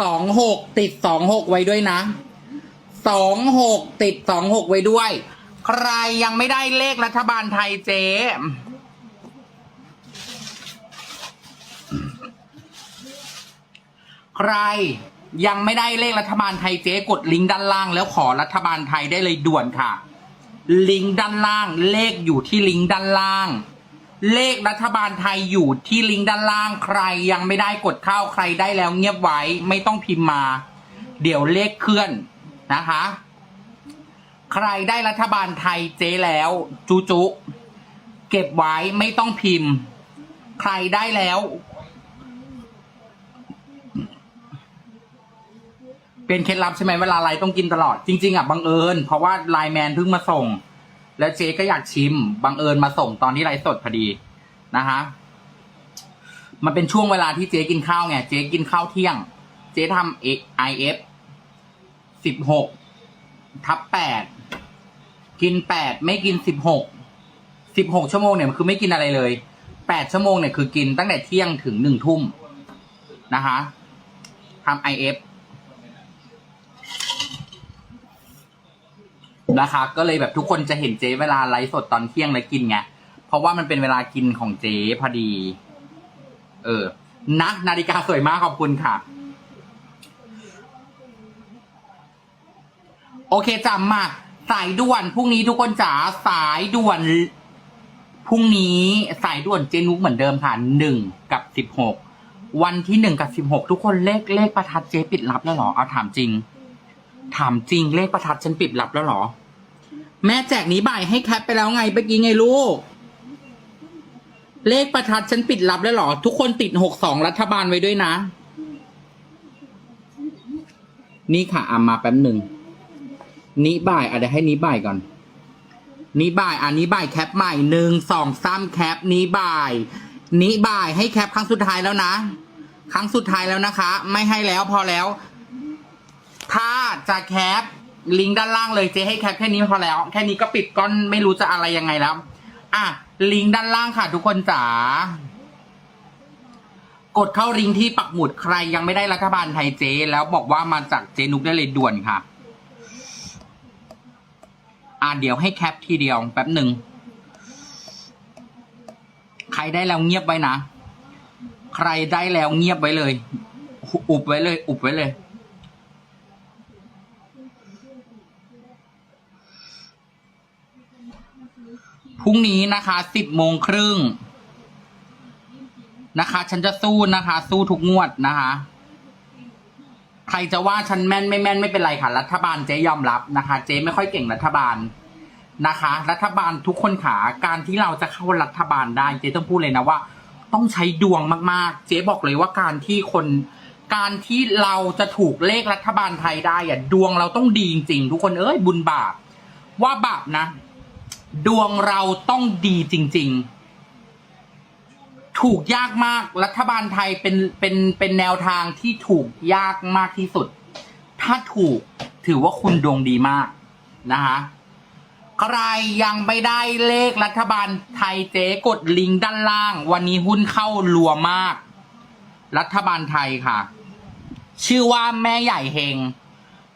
สองหกติดสองหกไว้ด้วยนะสองหกติดสองหกไว้ด้วย ใครยังไม่ได้เลขรัฐบาลไทยเจ๊ใครยังไม่ได้เลขรัฐบาลไทยเจ๊กดลิงก์ด้านล่างแล้วขอรัฐบาลไทยได้เลยด่วนค่ะ ลิงก์ด้านล่างเลขอยู่ที่ลิงก์ด้านล่าง เลขรัฐบาลไทยอยู่ที่ลิงก์ด้านล่างใครยังไม่ได้กดเข้าใครได้แล้วเงียบไว้ไม่ต้องพิมพ์มา เดี๋ยวเลขเคลื่อนนะคะ ใครได้รัฐบาลไทยเจ๊แล้วจุจุเก็บไว้ไม่ต้องพิมพ์ ใครได้แล้ว เป็นเคล็ดลับใช่ไหมเวลาไลฟ์ต้องกินตลอดจริง ๆอะบังเอิญเพราะว่าไลน์แมนเพิ่งมาส่ง แล้วเจ๊ก็อยากชิม บังเอิญมาส่งตอนที่ไลฟ์สดพอดีนะคะมันเป็นช่วงเวลาที่เจ๊กินข้าวไง เจ๊กินข้าวเที่ยง เจ๊ทำเอไอเอฟสิบหกทับแปดกินแปดไม่กินสิบหกสิบหกชั่วโมงเนี่ยคือไม่กินอะไรเลยแปดชั่วโมงเนี่ยคือกินตั้งแต่เที่ยงถึงหนึ่งทุ่มนะคะทำไอเอฟ นะคะ ก็เลยแบบทุกคนจะเห็นเจ๊เวลาไลฟ์สดตอนเที่ยงแล้วกินไงเพราะว่ามันเป็นเวลากินของเจ๊พอดี เออนะนาฬิกาสวยมากขอบคุณค่ะ โอเคจำมาสายด่วนพรุ่งนี้ทุกคนจ๋าสายด่วนพรุ่งนี้สายด่วนเจนุกเหมือนเดิมค่ะหนึ่งกับสิบหกวันที่หนึ่งกับสิบหกทุกคนเลขเลขประทัดเจ๊ปิดรับแล้วเหรอเอาถามจริง ถามจริงเลขประทัดฉันปิดรับแล้วเหรอ แม่แจกนี้บ่ายให้แคปไปแล้วไงเมื่อกี้ไงลูก เลขประทัดฉันปิดรับแล้วเหรอ ทุกคนติดหกสองรัฐบาลไว้ด้วยนะ นี่ค่ะอามาแป๊บหนึ่งนี้บ่ายอะเดี๋ยวให้นี้บ่ายก่อน นี้บ่ายอันนี้บ่ายแคปใหม่หนึ่งสองสามแคปนี้บ่าย นี้บ่ายให้แคปครั้งสุดท้ายแล้วนะ ครั้งสุดท้ายแล้วนะคะ ไม่ให้แล้วพอแล้ว ถ้าจะแคป ลิงก์ด้านล่างเลยเจ๊ให้แคปแค่นี้พอแล้ว แค่นี้ก็ปิดก้อนไม่รู้จะอะไรยังไงแล้ว อะ ลิงก์ด้านล่างค่ะทุกคนจ๋ากดเข้าลิงก์ที่ปักหมุดใครยังไม่ได้รัฐบาลไทยเจ๊แล้วบอกว่ามาจากเจนุกได้เลยด่วนค่ะ อะเดี๋ยวให้แคปทีเดียวแป๊บหนึ่งใครได้แล้วเงียบไว้นะ ใครได้แล้วเงียบไว้เลย อุบไว้เลย อุบไว้เลย พรุ่งนี้นะคะสิบโมงครึ่งนะคะ ฉันจะสู้นะคะ สู้ทุกงวดนะคะ ใครจะว่าฉันแม่นไม่แม่นไม่เป็นไรค่ะ รัฐบาลเจ๊ยอมรับนะคะ เจ๊ไม่ค่อยเก่งรัฐบาลนะคะ รัฐบาลทุกคนขาการที่เราจะเข้ารัฐบาลได้เจ๊ต้องพูดเลยนะว่า ต้องใช้ดวงมากๆ เจ๊บอกเลยว่าการที่คนการที่เราจะถูกเลขรัฐบาลไทยได้อะดวงเราต้องดีจริงๆทุกคนเอ้ยบุญบาปว่าบาปนะ ดวงเราต้องดีจริง ๆ ถูกยากมากรัฐบาลไทยเป็นเป็นเป็นแนวทางที่ถูกยากมากที่สุด ถ้าถูกถือว่าคุณดวงดีมากนะคะใครยังไม่ได้เลขรัฐบาลไทยเจ๊กดลิงก์ด้านล่าง วันนี้หุ้นเข้ารัวมาก รัฐบาลไทยค่ะ ชื่อว่าแม่ใหญ่เฮง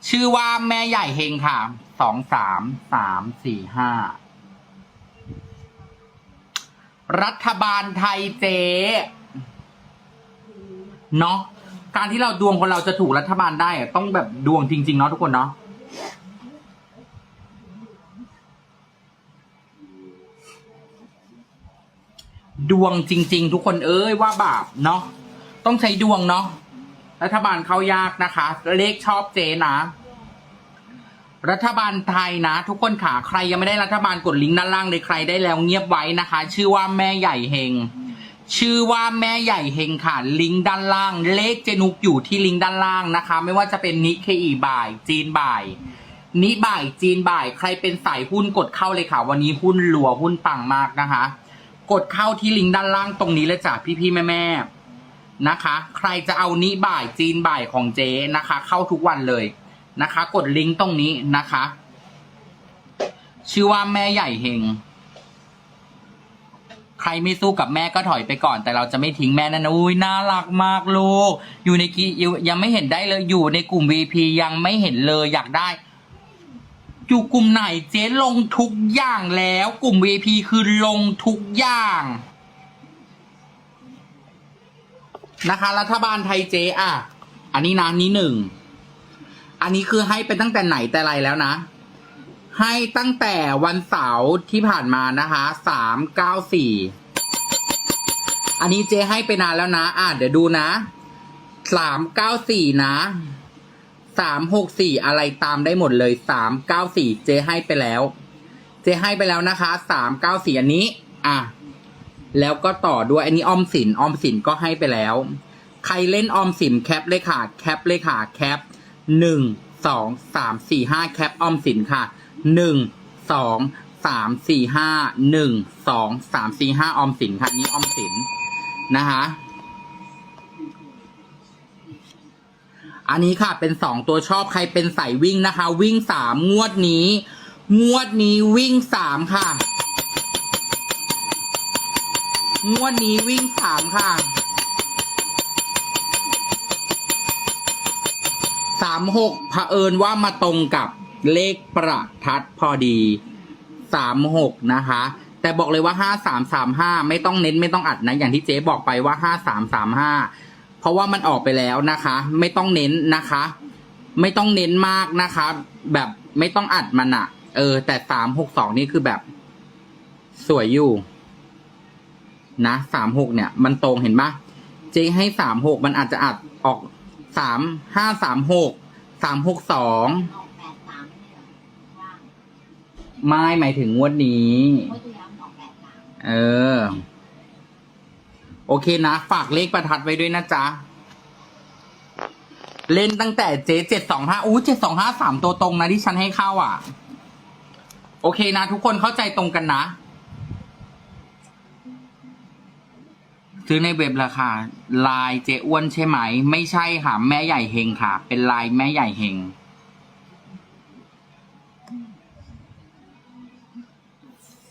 ชื่อว่าแม่ใหญ่เฮงค่ะสองสามสามสี่ห้า รัฐบาลไทยเจ๊เนาะการที่เราดวงคนเราจะถูกรัฐบาลได้อะต้องแบบดวงจริง ๆ เนาะทุกคนเนาะดวงจริง ๆ ทุกคนเอ้ยว่าบาปเนาะต้องใช้ดวงเนาะรัฐบาลเข้ายากนะคะ เลขชอบเจนะ รัฐบาลไทยนะ ทุกคนขาใครยังไม่ได้รัฐบาลกดลิงก์ด้านล่างเลยใครได้แล้วเงียบไว้นะคะ ชื่อว่าแม่ใหญ่เฮงชื่อว่าแม่ใหญ่เฮงค่ะลิงก์ด้านล่าง เลขเจนุกอยู่ที่ลิงก์ด้านล่างนะคะ ไม่ว่าจะเป็นนิเคอีบ่าย จีนบ่ายนิบ่ายจีนบ่าย ใครเป็นสายหุ้นกดเข้าเลยค่ะ วันนี้หุ้นหลัวหุ้นปังมากนะคะ กดเข้าที่ลิงก์ด้านล่างตรงนี้เลยจ้ะพี่ๆแม่ๆนะคะ ใครจะเอานิบ่ายจีนบ่ายของเจ๊นะคะ เข้าทุกวันเลย นะคะ กดลิงก์ตรงนี้นะคะ ชื่อว่าแม่ใหญ่เฮงใครไม่สู้กับแม่ก็ถอยไปก่อน แต่เราจะไม่ทิ้งแม่นั่นนะอุ้ยน่ารักมากลูก อยู่ในกียู่ยังไม่เห็นได้เลยอยู่ในกลุ่ม VP ยังไม่เห็นเลยอยากได้ อยู่กลุ่มไหนเจ๊ลงทุกอย่างแล้วกลุ่ม VP คือลงทุกอย่างนะคะ รัฐบาลไทยเจ๊อะ อันนี้นะนี้หนึ่ง อันนี้คือให้ไปตั้งแต่ไหนแต่ไรแล้วนะ ให้ตั้งแต่วันเสาร์ที่ผ่านมานะคะสามเก้าสี่อันนี้เจให้ไปนานแล้วนะ อะเดี๋ยวดูนะสามเก้าสี่นะสามหกสี่อะไรตามได้หมดเลยสามเก้าสี่เจให้ไปแล้ว เจให้ไปแล้วนะคะสามเก้าสี่อันนี้ อะแล้วก็ต่อด้วยอันนี้ออมสินออมสินก็ให้ไปแล้ว ใครเล่นออมสินแคปเลยค่ะ แคปเลยค่ะ แคป หนึ่งสองสามสี่ห้าแคปออมสินค่ะหนึ่งสองสามสี่ห้าหนึ่งสองสามสี่ห้าออมสินค่ะนี่ออมสินนะคะอันนี้ค่ะเป็นสองตัวชอบใครเป็นสายวิ่งนะคะ วิ่งสามงวดนี้ งวดนี้วิ่งสามค่ะ งวดนี้วิ่งสามค่ะ สามหกเผอิญว่ามาตรงกับเลขประทัดพอดีสามหกนะคะ แต่บอกเลยว่าห้าสามสามห้าไม่ต้องเน้นไม่ต้องอัดนะ อย่างที่เจ๊บอกไปว่าห้าสามสามห้าเพราะว่ามันออกไปแล้วนะคะ ไม่ต้องเน้นนะคะ ไม่ต้องเน้นมากนะคะ แบบไม่ต้องอัดมันอะเออ แต่สามหกสองนี่คือแบบ สวยอยู่ นะสามหกเนี่ย มันตรงเห็นปะเจ๊ให้สามหกมันอาจจะอัดออก สามห้าสามหกสามหกสองไม่หมายถึงงวดนี้ เออ โอเคนะ ฝากเลขประทัดไว้ด้วยนะจ๊ะ เล่นตั้งแต่เจเจ็ดสองห้าอู้เจ็ดสองห้าสามตัวตรงนะที่ฉันให้เข้าอะ โอเคนะ ทุกคนเข้าใจตรงกันนะ ซื้อในเว็บราคาลายเจ๊อ้วนใช่ไหม ไม่ใช่ค่ะ แม่ใหญ่เฮงค่ะ เป็นลายแม่ใหญ่เฮง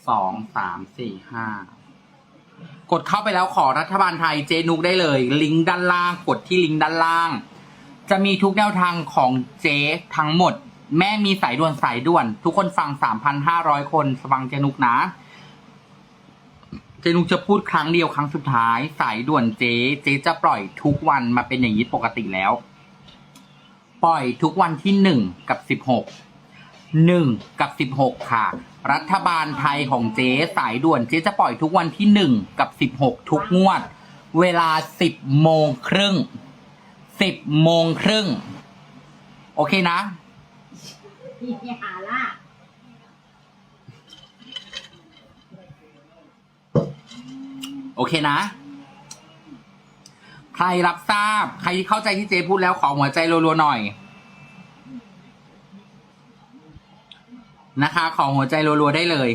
สองสามสี่ห้ากดเข้าไปแล้วขอรัฐบาลไทยเจนุกได้เลย ลิงก์ด้านล่าง กดที่ลิงก์ด้านล่าง จะมีทุกแนวทางของเจทั้งหมด แม่มีสายด่วนสายด่วน ทุกคนฟังสามพันห้าร้อยคนฟังเจนุกนะ จนุกจะพูดครั้งเดียวครั้งสุดท้าย สายด่วนเจ๊ เจ๊จะปล่อยทุกวันมาเป็นอย่างนี้ปกติแล้ว ปล่อยทุกวันที่หนึ่งกับสิบหกหนึ่งกับสิบหกค่ะ รัฐบาลไทยของเจ๊สายด่วนเจ๊จะปล่อยทุกวันที่หนึ่งกับสิบหกทุกงวด เวลาสิบโมงครึ่งสิบโมงครึ่ง โอเคนะ หาล่า โอเคนะ ใครรับทราบ ใครที่เข้าใจที่เจพูดแล้วขอหัวใจรัวๆหน่อย นะคะ ขอหัวใจรัวๆได้เลย